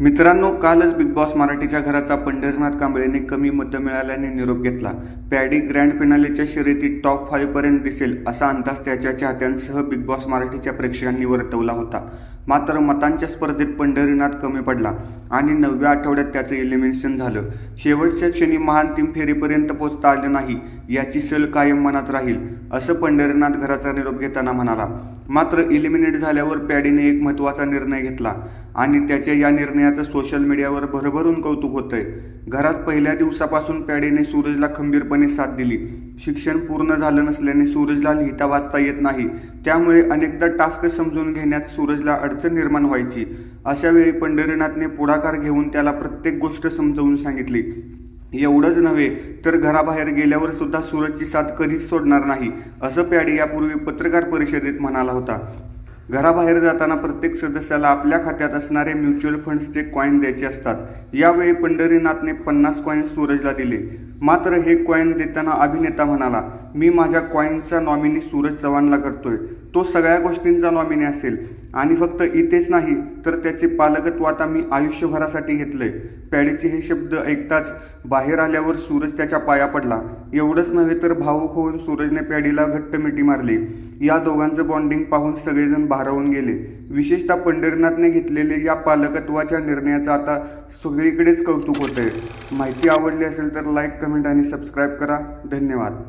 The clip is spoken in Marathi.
मित्रांनो कालच बिग बॉस मराठीच्या घराचा पंढरीनाथ कांबळेने कमी मतं मिळाल्याने निरोप घेतला. पॅडी ग्रँड फिनालेच्या शर्यतीत टॉप फाईव्हपर्यंत दिसेल असा अंदाज त्याच्या चाहत्यांसह बिग बॉस मराठीच्या प्रेक्षकांनी वर्तवला होता. मात्र मतांच्या स्पर्धेत पंढरीनाथ कमी पडला आणि नवव्या आठवड्यात त्याचं इलिमिनेशन झालं. शेवटच्या क्षणी महान तीन फेरीपर्यंत पोहोचता आलं नाही याची सल कायम मनात राहील असं पंढरीनाथ घराचा निरोप घेताना म्हणाला. मात्र इलिमिनेट झाल्यावर पॅडीने एक महत्त्वाचा निर्णय घेतला आणि त्याच्या या निर्णयाचं सोशल मीडियावर भरभरून कौतुक होतंय. घरात पहिल्या दिवसापासून पॅडेने सूरजला खंबीरपणे साथ दिली. शिक्षण पूर्ण झालं नसल्याने सूरजला लिहिता वाचता येत नाही. त्यामुळे अनेकदा टास्क समजून घेण्यात सूरजला अडचण निर्माण व्हायची. अशा वेळी पंढरीनाथने पुढाकार घेऊन त्याला प्रत्येक गोष्ट समजावून सांगितली. एवढंच नव्हे तर घराबाहेर गेल्यावर सुद्धा सूरजची साथ कधीच सोडणार नाही असं पॅडी यापूर्वी पत्रकार परिषदेत म्हणाला होता. घराबाहेर जाताना प्रत्येक सदस्याला आपल्या खात्यात असणारे म्युच्युअल फंड्सचे कॉईन द्यायचे असतात. यावेळी पंढरीनाथने पन्नास कॉईन सूरजला दिले. मात्र हे कॉईन देताना अभिनेता म्हणाला मी माझ्या कॉईनचा नॉमिनी सूरज चव्हाणला करतोय. तो सगळ्या गोष्टींचा नॉमिनी असेल. आणि फक्त इथेच नाही तर त्याचे पालकत्व आता मी आयुष्यभरासाठी घेतलंय. पॅडीचे हे शब्द ऐकताच बाहेर आल्यावर सूरज त्याच्या पाया पडला. एवढंच नव्हे तर भावूक होऊन सूरजने पॅडीला घट्ट मिठी मारली. या दोघांचं बॉन्डिंग पाहून सगळेजण भारावून गेले. विशेषतः पंढरीनाथने घेतलेले या पालकत्वाच्या निर्णयाचं आता सगळीकडेच कौतुक होतंय. माहिती आवडली असेल तर लाईक कमेंट आणि सबस्क्राईब करा. धन्यवाद.